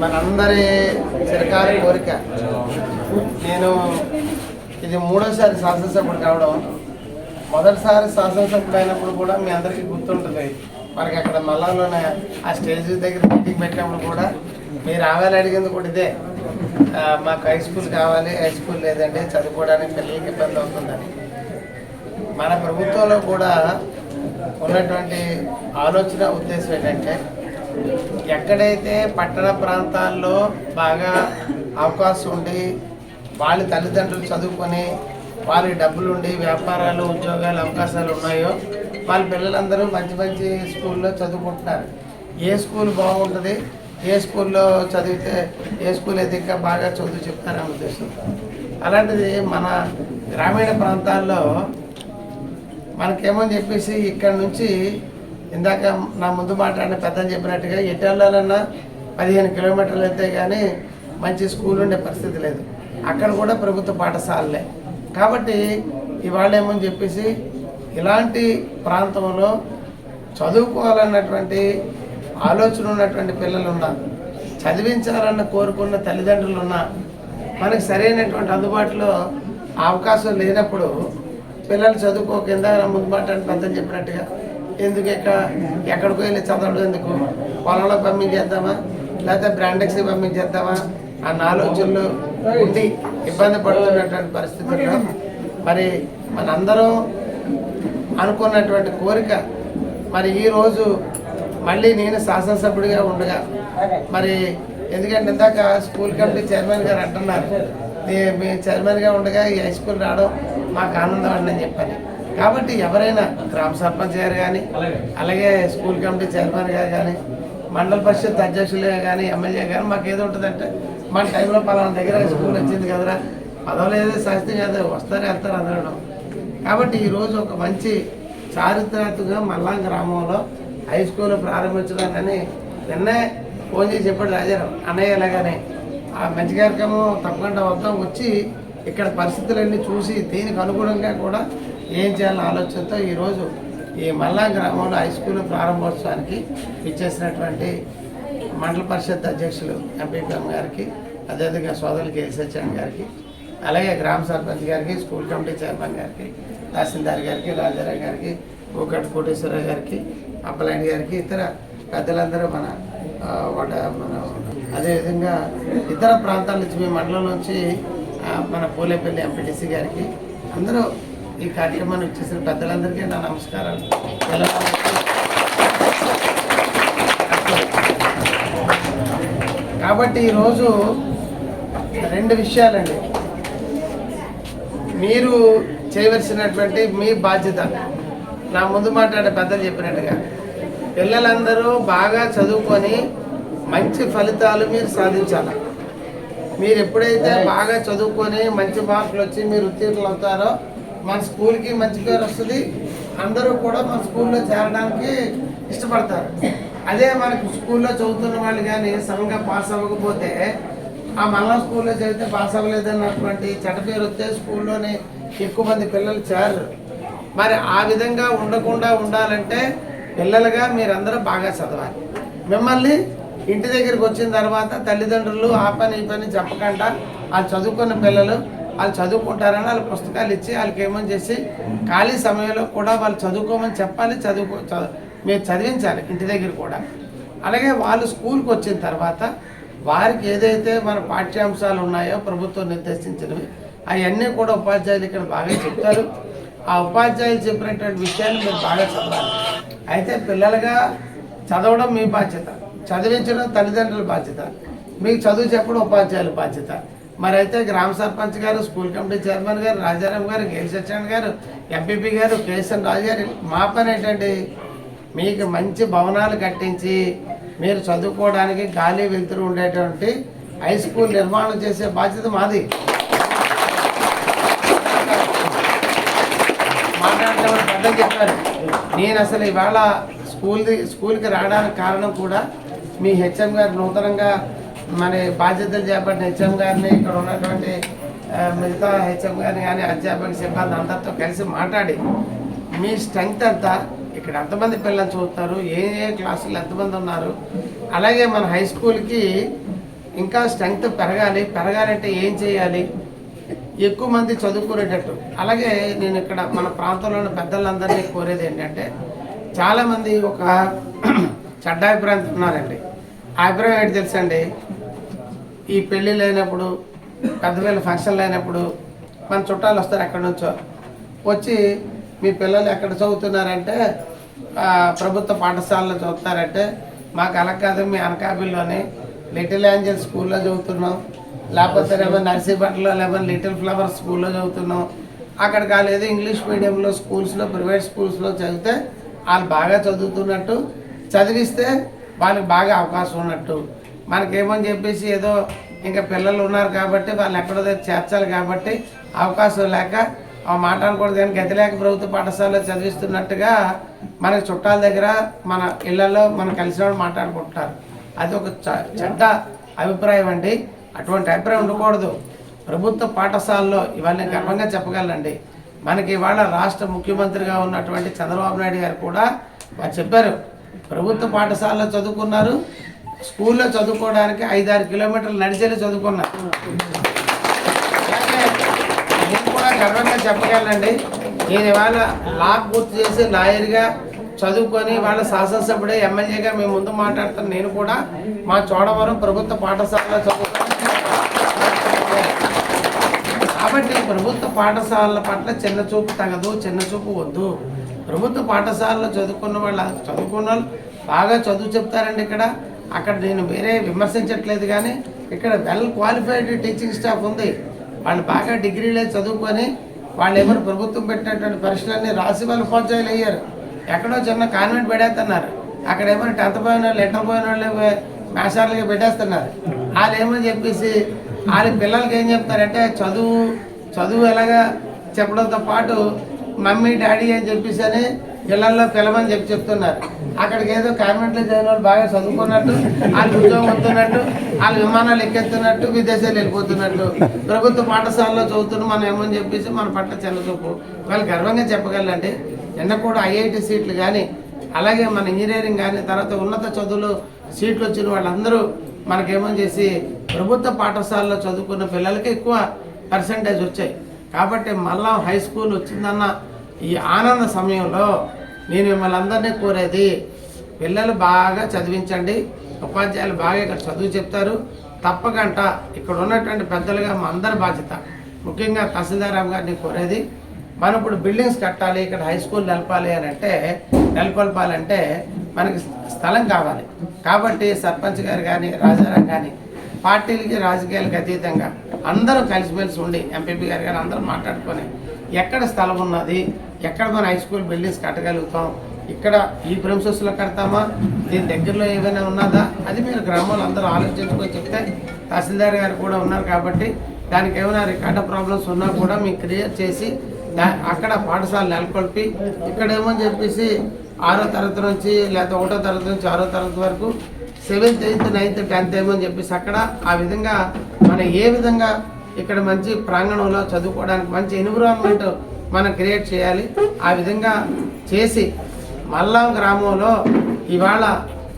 మనందరి చిరకాల కోరిక. నేను ఇది మూడోసారి శాసనసభ్యుడు కావడం మొదటిసారి శాసనసభ్యుడు అయినప్పుడు కూడా మీ అందరికీ గుర్తుంటుంది. మనకి అక్కడ మల్లంలోనే ఆ స్టేజ్ దగ్గర మీటింగ్ పెట్టినప్పుడు కూడా మీరు రావాలి అడిగింది కూడా ఇదే. మాకు హై స్కూల్ కావాలి హై స్కూల్ లేదండి చదువుకోవడానికి పిల్లలకి ఇబ్బంది అవుతుందని. మన ప్రభుత్వంలో కూడా ఉన్నటువంటి ఆలోచన ఉద్దేశం ఏంటంటే ఎక్కడైతే పట్టణ ప్రాంతాల్లో బాగా అవకాశం ఉండి వాళ్ళ తల్లిదండ్రులు చదువుకొని వాళ్ళకి డబ్బులు ఉండి వ్యాపారాలు ఉద్యోగాలు అవకాశాలు ఉన్నాయో వాళ్ళ పిల్లలందరూ మంచి మంచి స్కూల్లో చదువుకుంటున్నారు. ఏ స్కూల్ బాగుంటుంది? ఏ స్కూల్లో చదివితే ఏ స్కూల్ అయితే ఇంకా బాగా చదువు చెప్తారనే ఉద్దేశం. అలాంటిది మన గ్రామీణ ప్రాంతాల్లో మనకేమని చెప్పేసి ఇక్కడ నుంచి ఇందాక నా ముందు మాట్లాడిన పెద్దని చెప్పినట్టుగా ఎటు వెళ్ళాలన్నా పదిహేను కిలోమీటర్లు అయితే కానీ మంచి స్కూల్ ఉండే పరిస్థితి లేదు. అక్కడ కూడా ప్రభుత్వ పాఠశాలలే. కాబట్టి ఇవాళ ఏమని చెప్పేసి ఇలాంటి ప్రాంతంలో చదువుకోవాలన్నటువంటి ఆలోచన ఉన్నటువంటి పిల్లలు ఉన్నా చదివించాలన్న కోరుకున్న తల్లిదండ్రులు ఉన్నా మనకి సరైనటువంటి అందుబాటులో అవకాశం లేనప్పుడు పిల్లలు చదువుకో ముందు మాట పెద్దని చెప్పినట్టుగా ఎందుకు ఎక్కడ? ఎక్కడికి వెళ్ళి చదవడం ఎందుకు? పొలంలో పంపించేద్దామా? లేకపోతే బ్రాండెక్స్కి పంపించేద్దామా? అన్న ఆలోచనలు ఉండి ఇబ్బంది పడుతున్నటువంటి పరిస్థితుల్లో మరి మనందరం అనుకున్నటువంటి కోరిక మరి ఈరోజు మళ్ళీ నేను శాసనసభ్యుడిగా ఉండగా మరి ఎందుకంటే ఇందాక స్కూల్ కమిటీ చైర్మన్ గారు అంటున్నారు. "మీ- చైర్మన్గా ఉండగా ఈ హై స్కూల్ రావడం మాకు ఆనందం అండి అని చెప్పాను కాబట్టి ఎవరైనా గ్రామ సర్పంచ్ గారు కానీ అలాగే స్కూల్ కమిటీ చైర్మన్ గారు కానీ మండల పరిషత్ అధ్యక్షులుగా కానీ ఎమ్మెల్యే కానీ మాకు ఏదో ఉంటుందంటే మన టైంలో పలానా దగ్గర స్కూల్ వచ్చింది కదరా పదవులు ఏదో శాస్త్రం కాదు వస్తారు వెళ్తారు అందరూ. కాబట్టి ఈరోజు ఒక మంచి చారిత్రాత్మకంగా మల్లాం గ్రామంలో హై స్కూల్ ప్రారంభించడానికని నిన్నే ఫోన్ చేసి చెప్పాడు రాజారావు అన్నయ్య ఇలాగానే ఆ మంచి కార్యక్రమం తప్పకుండా వద్దాం వచ్చి ఇక్కడ పరిస్థితులన్నీ చూసి దీనికి అనుగుణంగా కూడా ఏం చేయాలని ఆలోచనతో ఈరోజు ఈ మల్లా గ్రామంలో హై స్కూల్ ప్రారంభోత్సవానికి ఇచ్చేసినటువంటి మండల పరిషత్ అధ్యక్షులు ఎంపీపీఎం గారికి అదేవిధంగా సోదరులు కేసీహెచ్ఎం గారికి అలాగే గ్రామ సర్పంచ్ గారికి స్కూల్ కమిటీ చైర్మన్ గారికి తహసీల్దార్ గారికి రాజారావు గారికి కోకట్ కోటేశ్వరరావు గారికి అప్పలాయని గారికి ఇతర పెద్దలందరూ మన వాట మన అదేవిధంగా ఇతర ప్రాంతాల నుంచి మీ మండలం నుంచి మన పూలేపల్లి ఎంపీటీసీ గారికి. అందరూ ఈ కార్యక్రమాన్ని వచ్చేసిన పెద్దలందరికీ నా నమస్కారాలు. కాబట్టి ఈరోజు రెండు విషయాలండి. మీరు చేయవలసినటువంటి మీ బాధ్యత. నా ముందు మాట్లాడే పెద్దలు చెప్పినట్టుగా పిల్లలందరూ బాగా చదువుకొని మంచి ఫలితాలు మీరు సాధించాలి. మీరు ఎప్పుడైతే బాగా చదువుకొని మంచి మార్కులు వచ్చి మీరు ఉత్తీర్ణులు అవుతారో మన స్కూల్కి మంచి పేరు వస్తుంది. అందరూ కూడా మన స్కూల్లో చేరడానికి ఇష్టపడతారు. అదే మనకు స్కూల్లో చదువుతున్న వాళ్ళు కానీ సడన్గా పాస్ అవ్వకపోతే ఆ మళ్ళా స్కూల్లో చదివితే పాస్ అవ్వలేదన్నటువంటి చెడ్డ పేరు వస్తే స్కూల్లోనే ఎక్కువ మంది పిల్లలు చేరరు. మరి ఆ విధంగా ఉండకుండా ఉండాలంటే పిల్లలుగా మీరందరూ బాగా చదవాలి. మిమ్మల్ని ఇంటి దగ్గరికి వచ్చిన తర్వాత తల్లిదండ్రులు ఆ పని ఈ పని చెప్పకుండా వాళ్ళు చదువుకున్న పిల్లలు వాళ్ళు చదువుకుంటారని వాళ్ళ పుస్తకాలు ఇచ్చి వాళ్ళకి ఏమని చేసి ఖాళీ సమయంలో కూడా వాళ్ళు చదువుకోమని చెప్పాలి చదువుకో చ- మీరు చదివించాలి ఇంటి దగ్గర కూడా. అలాగే వాళ్ళు స్కూల్కి వచ్చిన తర్వాత వారికి ఏదైతే మన పాఠ్యాంశాలు ఉన్నాయో ప్రభుత్వం నిర్దేశించినవి అవన్నీ కూడా ఉపాధ్యాయులు ఇక్కడ బాగా చెప్తారు. ఆ ఉపాధ్యాయులు చెప్పినటువంటి విషయాన్ని మీరు బాగా చదవాలి. అయితే పిల్లలుగా చదవడం మీ బాధ్యత. చదివించడం తల్లిదండ్రుల బాధ్యత. మీకు చదువు చెప్పడం ఉపాధ్యాయుల బాధ్యత. మరి అయితే గ్రామ సర్పంచ్ గారు స్కూల్ కమిటీ చైర్మన్ గారు రాజారాం గారు గేల్ సత్యనారాయణ గారు ఎంపీపీ గారు కేఎస్ఎన్ రాజు గారు మా పని ఏంటండి? మీకు మంచి భవనాలు కట్టించి మీరు చదువుకోవడానికి గాలి వెలుతురు ఉండేటువంటి హై స్కూల్ నిర్మాణం చేసే బాధ్యత మాది. మాట్లాడటం పెద్దలు చెప్పారు. నేను అసలు ఇవాళ స్కూల్ది స్కూల్కి రావడానికి కారణం కూడా మీ హెచ్ఎం గారు నూతనంగా మరి బాధ్యతలు చేపట్టిన హెచ్ఎం గారిని ఇక్కడ ఉన్నటువంటి మిగతా హెచ్ఎం గారిని కానీ అధ్యాపక సిబ్బంది అందరితో కలిసి మాట్లాడి మీ స్ట్రెంగ్త్ అంతా ఇక్కడ ఎంతమంది పిల్లలు చూస్తారు ఏ ఏ క్లాసులు ఎంతమంది ఉన్నారు? అలాగే మన హై స్కూల్కి ఇంకా స్ట్రెంగ్త్ పెరగాలి. పెరగాలంటే ఏం చేయాలి? ఎక్కువ మంది చదువుకునేటట్టు. అలాగే నేను ఇక్కడ మన ప్రాంతంలో ఉన్న పెద్దలందరినీ కోరేది ఏంటంటే చాలామంది ఒక చెడ్డ ఉన్నారండి. అభిప్రాయం ఏంటి తెలుసండి? ఈ పెళ్ళిళ్ళు అయినప్పుడు పెద్ద ఫంక్షన్లు అయినప్పుడు మన చుట్టాలు వస్తారు ఎక్కడి నుంచో. వచ్చి మీ పిల్లలు ఎక్కడ చదువుతున్నారంటే ప్రభుత్వ పాఠశాలలో చదువుతున్నారంటే మాకు అలా కాదు మీ అనకాపల్లిలోని లిటిల్ ఏంజల్ స్కూల్లో చదువుతున్నాం. లేకపోతే ఏమో నర్సీపట్నలో లేకపోతే లిటిల్ ఫ్లవర్ స్కూల్లో చదువుతున్నాం. అక్కడ కాలేదు ఇంగ్లీష్ మీడియంలో స్కూల్స్లో ప్రైవేట్ స్కూల్స్లో చదివితే వాళ్ళు బాగా చదువుతున్నట్టు. చదివిస్తే వాళ్ళకి బాగా అవకాశం ఉన్నట్టు. మనకేమని చెప్పేసి ఏదో ఇంకా పిల్లలు ఉన్నారు కాబట్టి వాళ్ళు ఎక్కడో చేర్చాలి కాబట్టి అవకాశం లేక ఆ మాట అనకూడదు కానీ గతి లేక ప్రభుత్వ పాఠశాలలో చదివిస్తున్నట్టుగా మనకి చుట్టాల దగ్గర మన ఇళ్ళలో మనం కలిసిన వాళ్ళు మాట్లాడుకుంటున్నారు. అది ఒక చ- చెడ్డ అభిప్రాయం అండి. అటువంటి అభిప్రాయం ఉండకూడదు. ప్రభుత్వ పాఠశాలలో ఇవాళ నేను గర్వంగా చెప్పగలనండి. మనకి ఇవాళ రాష్ట్ర ముఖ్యమంత్రిగా ఉన్నటువంటి చంద్రబాబు నాయుడు గారు కూడా వారు చెప్పారు. ప్రభుత్వ పాఠశాలలో చదువుకున్నారు స్కూల్లో చదువుకోవడానికి ఐదారు కిలోమీటర్లు నడిచేది చదువుకున్నారు. నేను కూడా గర్వంగా చెప్పగలనండి నేను ఇవాళ లా పూర్తి చేసి లాయర్గా చదువుకొని వాళ్ళ శాసనసభ్యుడే ఎమ్మెల్యేగా మేము ముందు మాట్లాడుతాను నేను కూడా మా చోడవరం ప్రభుత్వ పాఠశాలలో చదువుకున్నాను కాబట్టి ప్రభుత్వ పాఠశాలల పట్ల చిన్న చూపు తగదు చిన్న చూపు వద్దు. ప్రభుత్వ పాఠశాలలో చదువుకున్న వాళ్ళు చదువుకున్న వాళ్ళు బాగా చదువు చెప్తారండి ఇక్కడ. అక్కడ నేను వేరే విమర్శించట్లేదు కానీ ఇక్కడ వెల్ క్వాలిఫైడ్ టీచింగ్ స్టాఫ్ ఉంది. వాళ్ళు బాగా డిగ్రీలే చదువుకొని వాళ్ళు ఎవరు ప్రభుత్వం పెట్టినటువంటి పరీక్షలన్నీ రాసి వాళ్ళు ఉపాధ్యాయులు అయ్యారు ఎక్కడో చిన్న కాన్వెంట్ పెడేస్తున్నారు. అక్కడ ఏమైనా టెన్త్ పోయిన వాళ్ళు ఇంటర్ పోయిన వాళ్ళు మేషాలుగా పెట్టేస్తున్నారు. వాళ్ళు ఏమని చెప్పేసి వాళ్ళ పిల్లలకి ఏం చెప్తారంటే చదువు చదువు ఎలాగా చెప్పడంతో పాటు మమ్మీ డాడీ అని చెప్పేసి అని ఇళ్ళలో పిలవని చెప్పి చెప్తున్నారు. అక్కడికి ఏదో కాన్వెంట్లో చదివిన వాళ్ళు బాగా చదువుకున్నట్టు వాళ్ళు ఉద్యోగం వస్తున్నట్టు వాళ్ళు విమానాలు ఎక్కేస్తున్నట్టు విదేశాలు వెళ్ళిపోతున్నట్టు ప్రభుత్వ పాఠశాలలో చదువుతున్న మనం ఏమని చెప్పేసి మన పట్ల చెల్లచూపు. వాళ్ళు గర్వంగా చెప్పగలండి నిన్న కూడా ఐఐటి సీట్లు కానీ అలాగే మన ఇంజనీరింగ్ కానీ తర్వాత ఉన్నత చదువులు సీట్లు వచ్చిన వాళ్ళందరూ మనకేమని చేసి ప్రభుత్వ పాఠశాలలో చదువుకున్న పిల్లలకి ఎక్కువ పర్సంటేజ్ వచ్చాయి. కాబట్టి మళ్ళా హై స్కూల్ వచ్చిందన్న ఈ ఆనంద సమయంలో నేను మిమ్మల్ని అందరినీ కోరేది పిల్లలు బాగా చదివించండి ఉపాధ్యాయులు బాగా ఇక్కడ చదువు చెప్తారు. తప్పకంట ఇక్కడ ఉన్నటువంటి పెద్దలుగా మా అందరి బాధ్యత. ముఖ్యంగా తహసీల్దారాం గారిని కోరేది మనం ఇప్పుడు బిల్డింగ్స్ కట్టాలి ఇక్కడ హై స్కూల్ నెలపాలి అని అంటే నెలకొల్పాలంటే మనకి స్థలం కావాలి. కాబట్టి సర్పంచ్ గారు కానీ రాజారాం కానీ పార్టీలకి రాజకీయాలకు అతీతంగా అందరూ కలిసిమెలిసి ఉండి ఎంపీపీ గారు కానీ అందరూ మాట్లాడుకొని ఎక్కడ స్థలం ఉన్నది ఎక్కడ మన హై స్కూల్ బిల్డింగ్స్ కట్టగలుగుతాం. ఇక్కడ ఈ ప్రిన్సెస్లో కడతామా? దీని దగ్గరలో ఏమైనా ఉన్నదా? అది మీరు గ్రామంలో అందరూ ఆలోచించుకొని చెప్తే తహసీల్దార్ గారు కూడా ఉన్నారు కాబట్టి దానికి ఏమైనా రికార్డ్ ప్రాబ్లమ్స్ ఉన్నా కూడా మీకు క్లియర్ చేసి అక్కడ పాఠశాల నెలకొల్పి ఇక్కడేమని చెప్పేసి ఆరో తరగతి నుంచి లేదా ఒకటో తరగతి నుంచి ఆరో తరగతి వరకు సెవెంత్ ఎయిత్ నైన్త్ టెన్త్ ఏమని చెప్పేసి అక్కడ ఆ విధంగా మనం ఏ విధంగా ఇక్కడ మంచి ప్రాంగణంలో చదువుకోవడానికి మంచి ఎన్విరాన్మెంట్ మనం క్రియేట్ చేయాలి. ఆ విధంగా చేసి మల్లాం గ్రామంలో ఇవాళ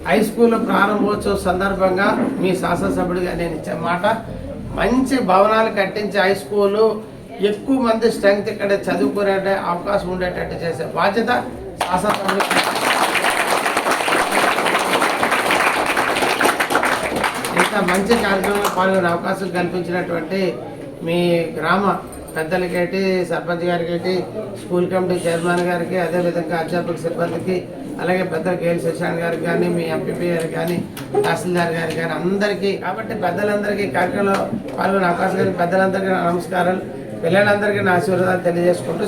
హై స్కూల్ ప్రారంభోత్సవ సందర్భంగా మీ శాసనసభ్యుడిగా నేను ఇచ్చే మాట మంచి భవనాలు కట్టించి హై స్కూలు ఎక్కువ మంది స్ట్రెంగ్త్ ఇక్కడ చదువుకునే అవకాశం ఉండేటట్టు చేసే బాధ్యత శాసనసభ్యుడు ఇంత మంచి కార్యక్రమంలో పాల్గొనే అవకాశం కల్పించినటువంటి మీ గ్రామ పెద్దలకేటి సర్పంచ్ గారికి స్కూల్ కమిటీ చైర్మన్ గారికి అదేవిధంగా అధ్యాపక సిబ్బందికి అలాగే పెద్ద కేఎల్ శశాంత్ గారికి కానీ మీ ఎంపీపీ గారికి కానీ తహసీల్దార్ గారికి కానీ అందరికీ కాబట్టి పెద్దలందరికీ కార్యక్రమంలో పాల్గొనే అవకాశం కానీ పెద్దలందరికీ నమస్కారాలు. పిల్లలందరికీ నా ఆశీర్వాదాలు తెలియజేసుకుంటూ